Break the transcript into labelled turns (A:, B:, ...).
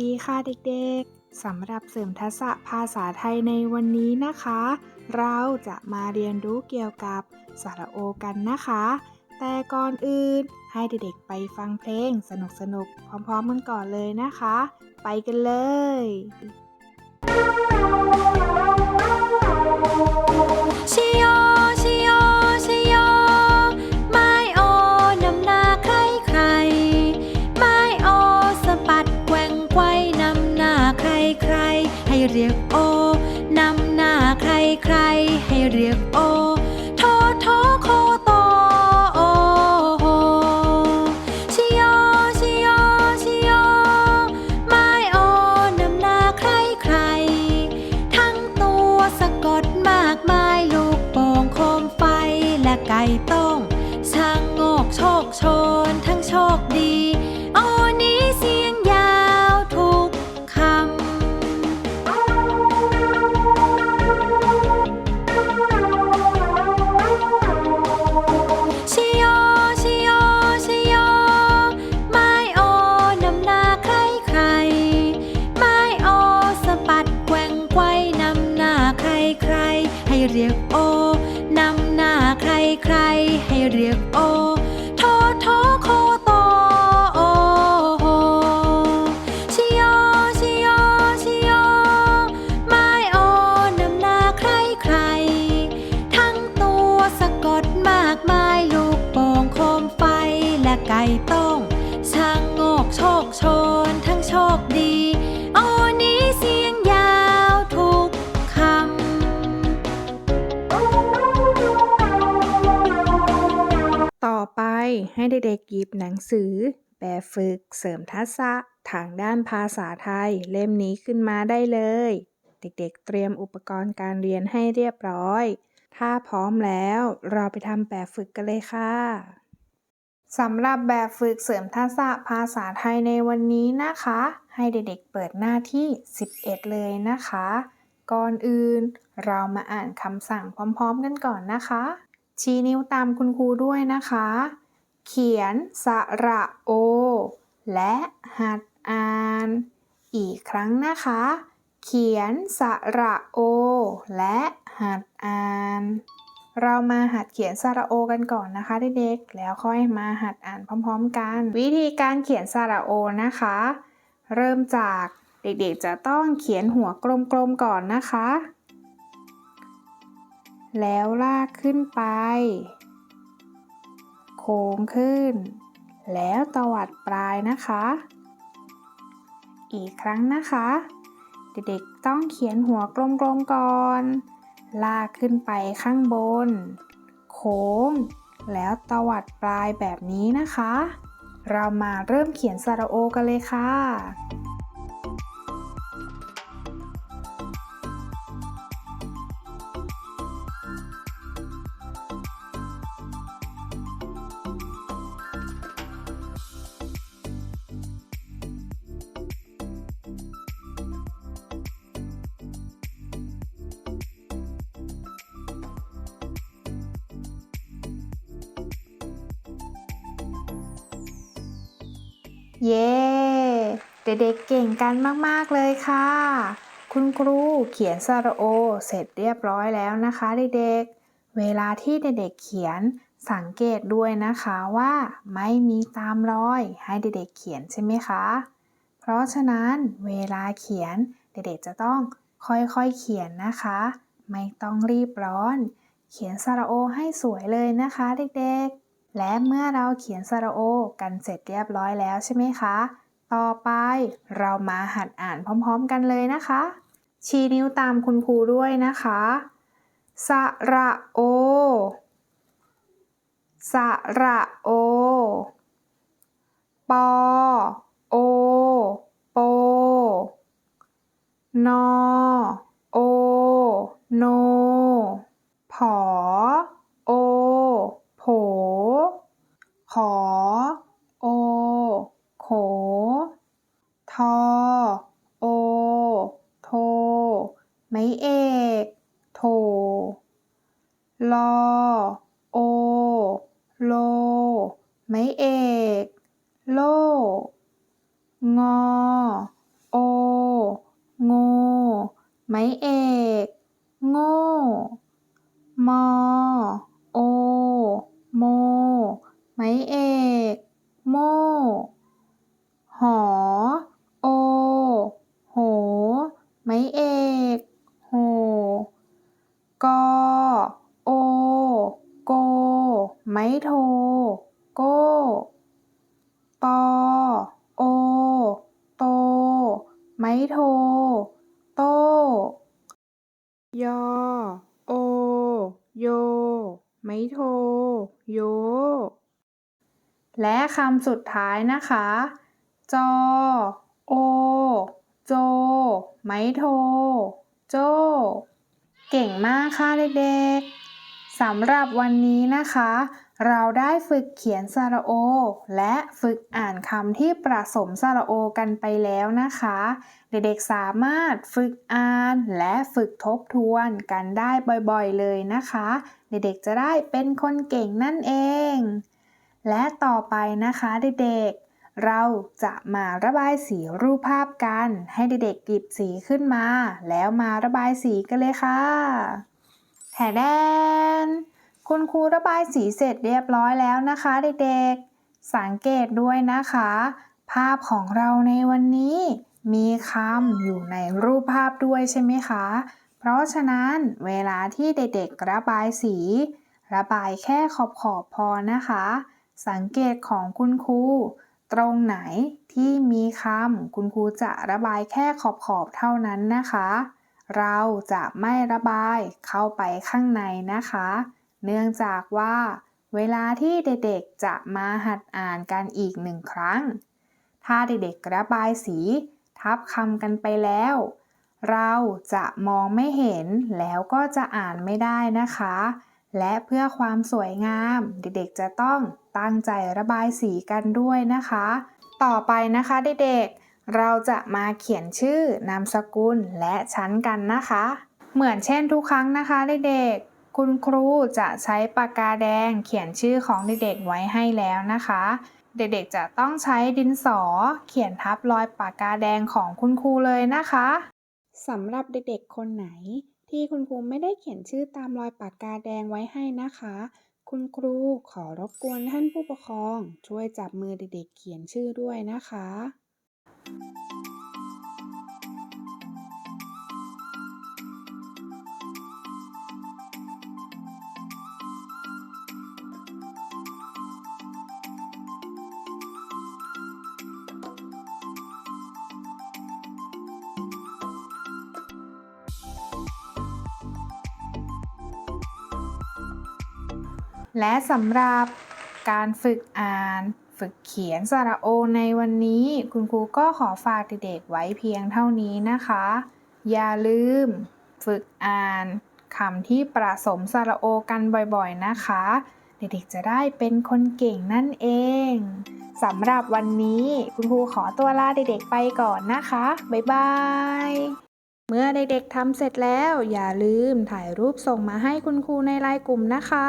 A: ดีค่ะเด็กๆ สำหรับเสริมทักษะภาษาไทยในวันนี้นะคะ เราจะมาเรียนรู้เกี่ยวกับสระโอกันนะคะ แต่ก่อนอื่นให้เด็กๆไปฟังเพลงสนุกๆ พร้อมๆกันก่อนเลยนะคะ ไปกันเลย
B: ชิ เรียกโอนำหน้าใครใครให้เรียกโอ เรียกโอนำหน้าใครใครให้เรียกโอ ให้
A: เด็กๆหยิบหนังสือ แบบฝึกเสริมทักษะทางด้านภาษาไทย เล่มนี้ขึ้นมาได้เลย เด็กๆ เตรียมอุปกรณ์การเรียนให้เรียบร้อย ถ้าพร้อมแล้วเราไปทำแบบฝึกกันเลยค่ะสำหรับแบบฝึกเสริมทักษะภาษาไทยในวันนี้นะคะ ให้เด็กๆเปิดหน้าที่ 11 เลยนะคะ ก่อนอื่น เรามาอ่านคำสั่งพร้อมๆกันก่อนนะคะ ชี้นิ้วตามคุณครูด้วยนะคะ เขียนสระโอ และหัดอ่าน อีกครั้งนะคะ เขียนสระโอ และหัดอ่าน เรามาหัดเขียนสระโอกันก่อนนะคะเด็กๆ แล้วค่อยมาหัดอ่านพร้อมๆกัน วิธีการเขียนสระโอนะคะ เริ่มจากเด็กๆ จะต้องเขียนหัวกลมๆก่อนนะคะ แล้วลากขึ้นไป ค้งขึ้น แล้วตวัดปลายนะคะ อีกครั้งนะคะ เด็กๆต้องเขียนหัวกลมๆก่อน ลากขึ้นไปข้างบน โค้ง แล้วตวัดปลายแบบนี้นะคะ เรามาเริ่มเขียนสระโอกันเลยค่ะ เย้เด็กๆเก่งกันมากๆเลยค่ะ คุณครูเขียนสระโอ เสร็จเรียบร้อยแล้วนะคะเด็กๆ เวลาที่เด็กๆเขียนสังเกตด้วยนะคะว่าไม่มีตามรอยให้เด็กๆเขียนใช่ไหมคะ เพราะฉะนั้นเวลาเขียนเด็กๆจะต้องค่อยๆเขียนนะคะ ไม่ต้องรีบร้อน เขียนสระโอให้สวยเลยนะคะเด็กๆ และเมื่อเราเขียนสระโอ กันเสร็จเรียบร้อยแล้วใช่ไหมคะ ต่อไปเรามาหัดอ่านพร้อมๆกันเลยนะคะ ชี้นิ้วตามคุณครูด้วยนะคะ สระโอ สระโอ ปอ โอ โป นอ ทโอ โท ไม้เอก โท ลอ โอ โล ไม้เอก โล งอ โอ โง ไม้เอก ไม้เอกโหกอโอ โก ไม้โท โก้ตอโอ โต ไม้โท โต ยอ โอ โย ไม้โท โย และคำสุดท้ายนะคะ จอ โอ โจ ไม้โท โจเก่งมากค่ะเด็กๆ สำหรับวันนี้นะคะ เราได้ฝึกเขียนสระโอ และฝึกอ่านคำที่ประสมสระโอกันไปแล้วนะคะ เด็กๆสามารถฝึกอ่านและฝึกทบทวนกันได้บ่อยๆเลยนะคะ เด็กๆจะได้เป็นคนเก่งนั่นเอง และต่อไปนะคะเด็กๆ เราจะมาระบายสีรูปภาพกัน ให้เด็กๆหยิบสีขึ้นมา แล้วมาระบายสีกันเลยค่ะแถแดน คุณครูระบายสีเสร็จเรียบร้อยแล้วนะคะ เด็กๆ สังเกตด้วยนะคะ ภาพของเราในวันนี้ มีคำอยู่ในรูปภาพด้วยใช่ไหมคะ เพราะฉะนั้นเวลาที่เด็กๆระบายสี ระบายแค่ขอบขอบๆพอนะคะ สังเกตของคุณครู ตรงไหนที่มีคำคุณครูจะระบายแค่ขอบขอบๆเท่านั้นนะคะ เราจะไม่ระบายเข้าไปข้างในนะคะ เนื่องจากว่า เวลาที่เด็กๆจะมาหัดอ่านกันอีกหนึ่งครั้ง ถ้าเด็กๆระบายสี ทับคำกันไปแล้ว เราจะมองไม่เห็นแล้วก็จะอ่านไม่ได้นะคะ และเพื่อความสวยงามเด็กๆจะต้อง ตั้งใจระบายสีกันด้วยนะคะ ต่อไปนะคะเด็กๆ เราจะมาเขียนชื่อนามสกุลและชั้นกันนะคะ เหมือนเช่นทุกครั้งนะคะเด็กๆ คุณครูจะใช้ปากกาแดงเขียนชื่อของเด็กๆไว้ให้แล้วนะคะ เด็กๆจะต้องใช้ดินสอเขียนทับรอยปากกาแดงของคุณครูเลยนะคะสำหรับเด็กๆ คนไหนที่คุณครูไม่ได้เขียนชื่อตามรอยปากกาแดงไว้ให้นะคะ คุณครูขอรบกวนท่านผู้ปกครอง ช่วยจับมือเด็กๆเขียนชื่อด้วยนะคะ และสำหรับการฝึกอ่าน ฝึกเขียนสระโอในวันนี้ คุณครูก็ขอฝากเด็กๆไว้เพียงเท่านี้นะคะ อย่าลืม ฝึกอ่านคำที่ประสมสระโอกันบ่อยๆนะคะ เด็กๆจะได้เป็นคนเก่งนั่นเองสำหรับวันนี้คุณครูขอตัวลาเด็กๆไปก่อนนะคะ บ๊ายบาย เมื่อเด็กๆทำเสร็จแล้ว อย่าลืมถ่ายรูปส่งมาให้คุณครูในไลน์กลุ่มนะคะ